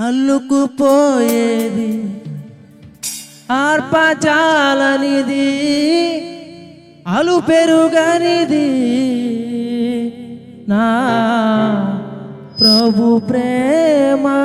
అల్లుకుపోయేది. ఆర్పచాలనిది అలు పెరుగనిది నా ప్రభు ప్రేమా.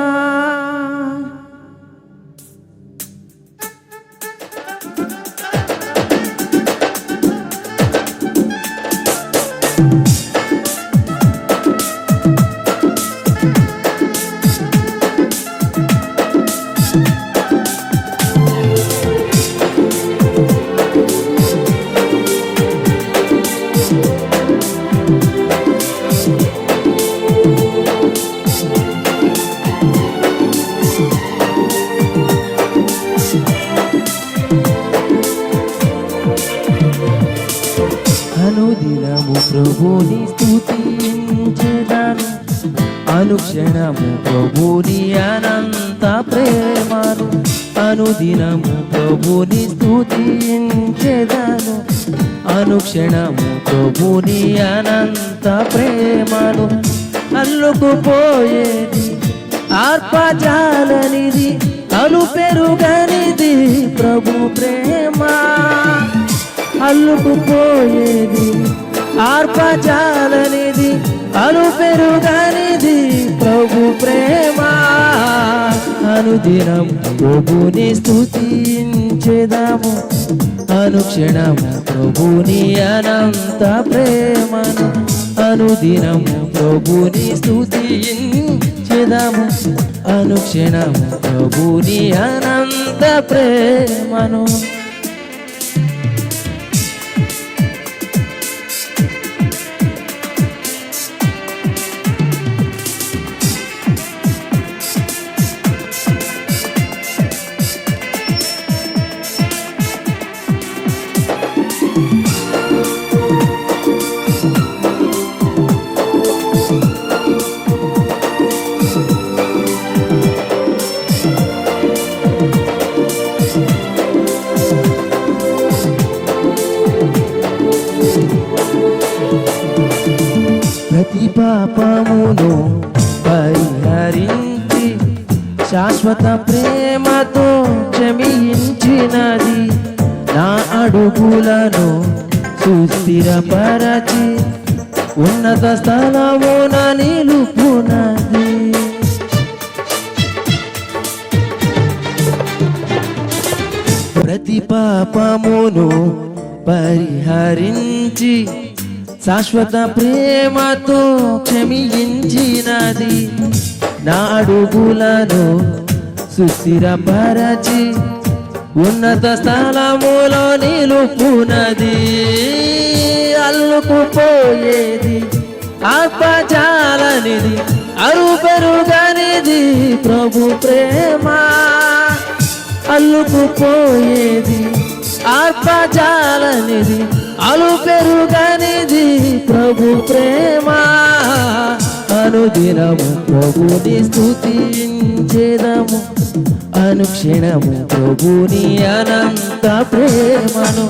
అనుదినము ప్రభుని స్థుతించెదను అనుక్షణము ప్రభుని అనంత ప్రేమను అనుదినము ప్రభుని స్థుతించెదను అనుక్షణము ప్రభుని అనంత ప్రేమను అల్లుకుపోయేది ఆర్పజాలనిది అలు పెరుగనిది ప్రభు ప్రేమ అల్లుకుపోయేది ఆర్పజాలనిది అలు పెరుగనిది ప్రభు ప్రేమ అనుదినం ప్రభుని స్థుతించేదాము అనుక్షణము ప్రభుని అనంత ప్రేమను అనుదినము ప్రభుని స్థుతించేదాము అనుక్షణము ప్రభుని అనంత ప్రేమను ప్రతి పాపమును పరిహరించి శాశ్వత ప్రేమతో క్షమించినది. నా అడుగులను సుస్థిరపరచి ఉన్నత స్థలమున నిలుపునది. ప్రతి పాపమును పరిహరించి శాశ్వత ప్రేమతో క్షమించినది నా అడుగులను సుస్థిరపరచి ఉన్నత స్థలములో నిలుపునది. అల్లుకుపోయేది ఆత్మజాలనిది అరుపెరుగనిది ప్రభు ప్రేమ. అల్లుకుపోయేది ఆత్మజాలనిది అలు పెరుగనిది ప్రభు ప్రేమ అనుదినము ప్రభుని స్థుతించేదము అనుక్షణము ప్రభుని అనంత ప్రేమను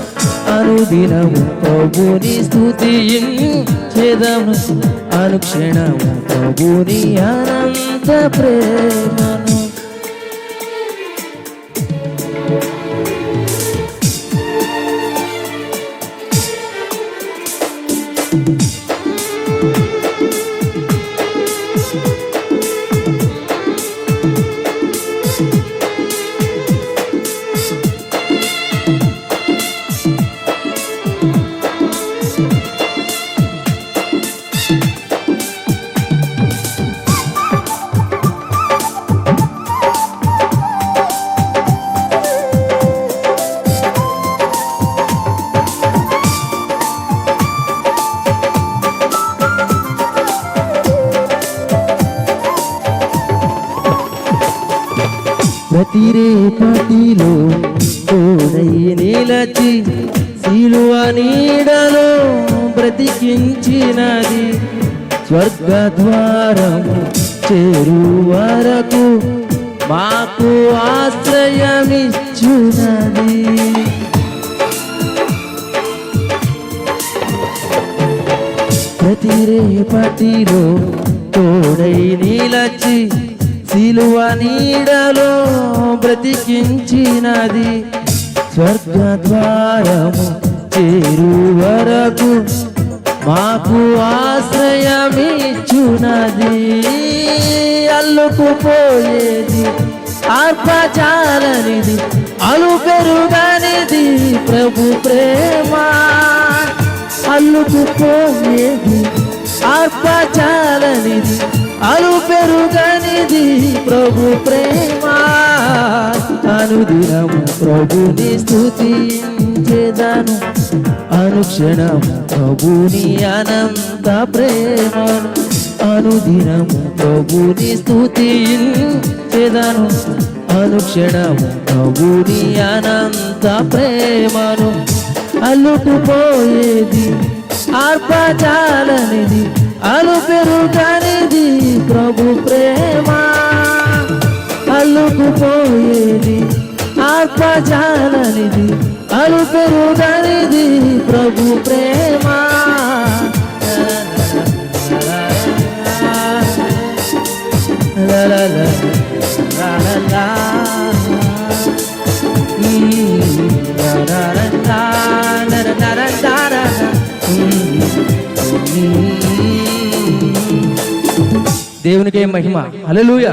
అనుదినము ప్రభుని స్థుతించేదము అనుక్షణము ప్రభుని అనంత ప్రేమను. Thank ప్రతి రేపటిలో తోడై నిలచి శిలువ నీడలో బ్రతికించినది స్వర్గ ద్వారము చేరు వరకు మాకు ఆశ్రయమిచ్చునది. ప్రతి రేపటిలో తోడై నిలచి సిలువ నీడలో బ్రతికించినది స్వర్గద్వారము చేరు వరకు మాకు ఆశ్రయమిచ్చునది. అల్లుకుపోయేది ఆర్పచాలనిది అలు పెరుగనిది ప్రభు ప్రేమ. అల్లుకుపోయేది ఆర్పచాలనిది అలు పెరుగనిది ప్రభు ప్రేమ అనుదినము ప్రభుని స్థుతించేదను అనుక్షణము ప్రభుని అనంత ప్రేమను అనుదినము ప్రభుని స్థుతించేదను అనుక్షణము ప్రభుని అనంత ప్రేమను అల్లుకుపోయేది ఆర్పచాలనిది అలు పెరుగనిది ప్రభు ప్రేమ అల్లుకుపోయేది ఆత్మజాలనిది అలుపెరుగనిది ప్రభు ప్రేమ Mm-hmm. దేవునికే మహిమ. హల్లెలూయా.